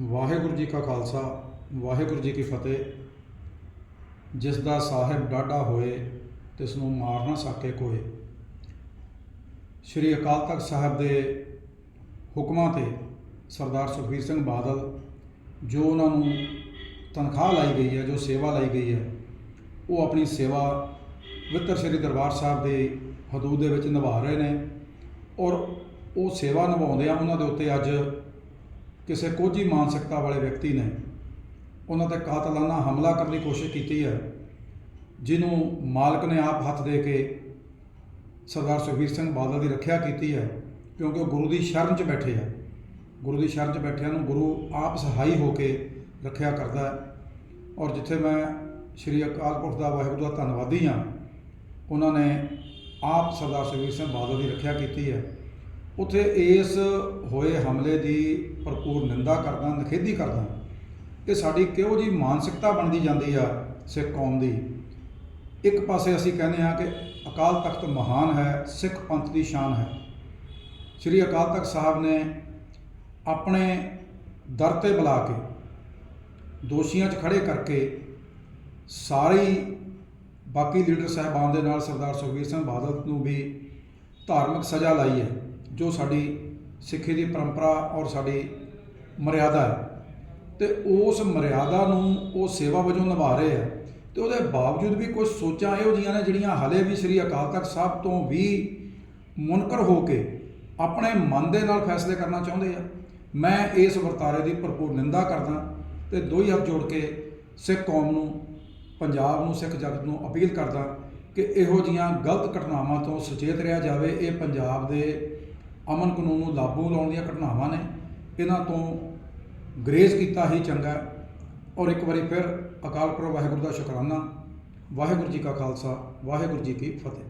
ਵਾਹਿਗੁਰੂ ਜੀ ਕਾ ਖਾਲਸਾ, ਵਾਹਿਗੁਰੂ ਜੀ ਕੀ ਫਤਿਹ। ਜਿਸ ਦਾ ਸਾਹਿਬ ਡਾਢਾ ਹੋਏ, ਤਿਸ ਨੂੰ ਮਾਰ ਨਾ ਸਕੇ ਕੋਏ। ਸ਼੍ਰੀ ਅਕਾਲ ਤਖਤ ਸਾਹਿਬ ਦੇ ਹੁਕਮਾਂ ਤੇ ਸਰਦਾਰ ਸੁਖਬੀਰ ਸਿੰਘ ਬਾਦਲ, ਜੋ ਉਹਨਾਂ ਨੂੰ ਤਨਖਾਹ ਲਾਈ ਗਈ ਹੈ, ਜੋ ਸੇਵਾ ਲਾਈ ਗਈ ਹੈ, ਉਹ ਆਪਣੀ ਸੇਵਾ ਪਵਿੱਤਰ ਸ਼੍ਰੀ ਦਰਬਾਰ ਸਾਹਿਬ ਦੇ ਹਦੂਦ ਦੇ ਵਿੱਚ ਨਿਭਾ ਰਹੇ ਨੇ ਔਰ ਉਹ ਸੇਵਾ ਨਿਭਾਉਂਦੇ ਆ ਉਹਨਾਂ ਦੇ ਉੱਤੇ ਅੱਜ ਕਿਸੇ ਕੋਝੀ ਮਾਨਸਿਕਤਾ ਵਾਲੇ ਵਿਅਕਤੀ ਨੇ ਉਹਨਾਂ ਤੇ ਕਾਤਲਾਨਾ ਹਮਲਾ ਕਰਨ ਦੀ ਕੋਸ਼ਿਸ਼ ਕੀਤੀ ਹੈ, ਜਿਹਨੂੰ ਮਾਲਕ ਨੇ ਆਪ ਹੱਥ ਦੇ ਕੇ ਸਰਦਾਰ ਸੁਖਬੀਰ ਸਿੰਘ ਬਾਦਲ ਦੀ ਰੱਖਿਆ ਕੀਤੀ ਹੈ, ਕਿਉਂਕਿ ਉਹ ਗੁਰੂ ਦੀ ਸ਼ਰਨ 'ਚ ਬੈਠੇ ਆ। ਗੁਰੂ ਦੀ ਸ਼ਰਨ 'ਚ ਬੈਠਿਆਂ ਨੂੰ ਗੁਰੂ ਆਪ ਸਹਾਈ ਹੋ ਕੇ ਰੱਖਿਆ ਕਰਦਾ ਹੈ। ਔਰ ਜਿੱਥੇ ਮੈਂ ਸ਼੍ਰੀ ਅਕਾਲ ਪੁਰਖ ਦਾ ਵਾਹਿਗੁਰੂ ਦਾ ਧੰਨਵਾਦੀ ਹਾਂ, ਉਹਨਾਂ ਨੇ ਆਪ ਸਰਦਾਰ ਸੁਖਬੀਰ ਸਿੰਘ ਬਾਦਲ ਦੀ ਰੱਖਿਆ ਕੀਤੀ ਹੈ। ਉੱਥੇ ਇਸ ਹੋਏ ਹਮਲੇ ਦੀ ਭਰਪੂਰ ਨਿੰਦਾ ਕਰਦਾ, ਨਿਖੇਧੀ ਕਰਦਾ ਕਿ ਸਾਡੀ ਕਿਹੋ ਜੀ ਮਾਨਸਿਕਤਾ ਬਣਦੀ ਜਾਂਦੀ ਆ ਸਿੱਖ ਕੌਮ ਦੀ। ਇੱਕ ਪਾਸੇ ਅਸੀਂ ਕਹਿੰਦੇ ਆ ਕਿ ਅਕਾਲ ਤਖਤ ਮਹਾਨ ਹੈ, ਸਿੱਖ ਪੰਥ ਦੀ ਸ਼ਾਨ ਹੈ। ਸ੍ਰੀ ਅਕਾਲ ਤਖਤ ਸਾਹਿਬ ਨੇ ਆਪਣੇ ਦਰ ਤੇ ਬੁਲਾ ਕੇ, ਦੋਸ਼ੀਆਂ 'ਚ ਖੜੇ ਕਰਕੇ ਸਾਰੀ ਬਾਕੀ ਲੀਡਰ ਸਾਹਿਬਾਨ ਦੇ ਨਾਲ ਸਰਦਾਰ ਸੁਖਬੀਰ ਸਿੰਘ ਬਾਦਲ ਨੂੰ ਵੀ ਧਾਰਮਿਕ ਸਜ਼ਾ ਲਾਈ ਹੈ। ਜੋ ਸਾਡੀ ਸਿੱਖੀ ਦੀ ਪਰੰਪਰਾ ਔਰ ਸਾਡੀ ਮਰਿਆਦਾ ਹੈ। ਤੇ ਉਸ ਮਰਿਆਦਾ ਨੂੰ ਉਹ ਸੇਵਾ ਵਜੋਂ ਨਿਭਾ ਰਹੇ ਆ। ਤੇ ਉਹਦੇ ਬਾਵਜੂਦ ਵੀ ਕੁਝ ਸੋਚਾਂ ਇਹੋ ਜੀਆਂ ਨੇ ਜਿਹੜੀਆਂ ਹਲੇ ਵੀ ਸ੍ਰੀ ਅਕਾਲ ਤਖਤ ਸਾਹਿਬ ਤੋਂ ਵੀ ਮੁਨਕਰ ਹੋ ਕੇ ਆਪਣੇ ਮਨ ਦੇ ਨਾਲ ਫੈਸਲੇ ਕਰਨਾ ਚਾਹੁੰਦੇ ਆ। ਮੈਂ ਇਸ ਵਰਤਾਰੇ ਦੀ ਭਰਪੂਰ ਨਿੰਦਾ ਕਰਦਾ ਤੇ ਦੋ ਹੀ ਹੱਥ ਜੋੜ ਕੇ ਸਿੱਖ ਕੌਮ ਨੂੰ, ਪੰਜਾਬ ਨੂੰ, ਸਿੱਖ ਜਗਤ ਨੂੰ ਅਪੀਲ ਕਰਦਾ ਕਿ ਇਹੋ ਜੀਆਂ ਗਲਤ ਘਟਨਾਵਾਂ ਤੋਂ ਸੁਚੇਤ ਰਿਹਾ ਜਾਵੇ। ਇਹ ਪੰਜਾਬ ਦੇ ਅਮਨ ਕਾਨੂੰਨ ਨੂੰ ਲਾਗੂ ਲਾਉਣ ਦੀਆਂ ਘਟਨਾਵਾਂ ਨੇ। ਇਹਨਾਂ ਤੋਂ ਗਰੇਜ਼ ਕੀਤਾ ਹੀ ਚੰਗਾ ਔਰ ਇੱਕ ਵਾਰੀ ਫਿਰ ਅਕਾਲ ਪੁਰਖ ਵਾਹਿਗੁਰੂ ਦਾ ਸ਼ੁਕਰਾਨਾ। ਵਾਹਿਗੁਰੂ ਜੀ ਕਾ ਖਾਲਸਾ, ਵਾਹਿਗੁਰੂ ਜੀ ਕੀ ਫਤਿਹ।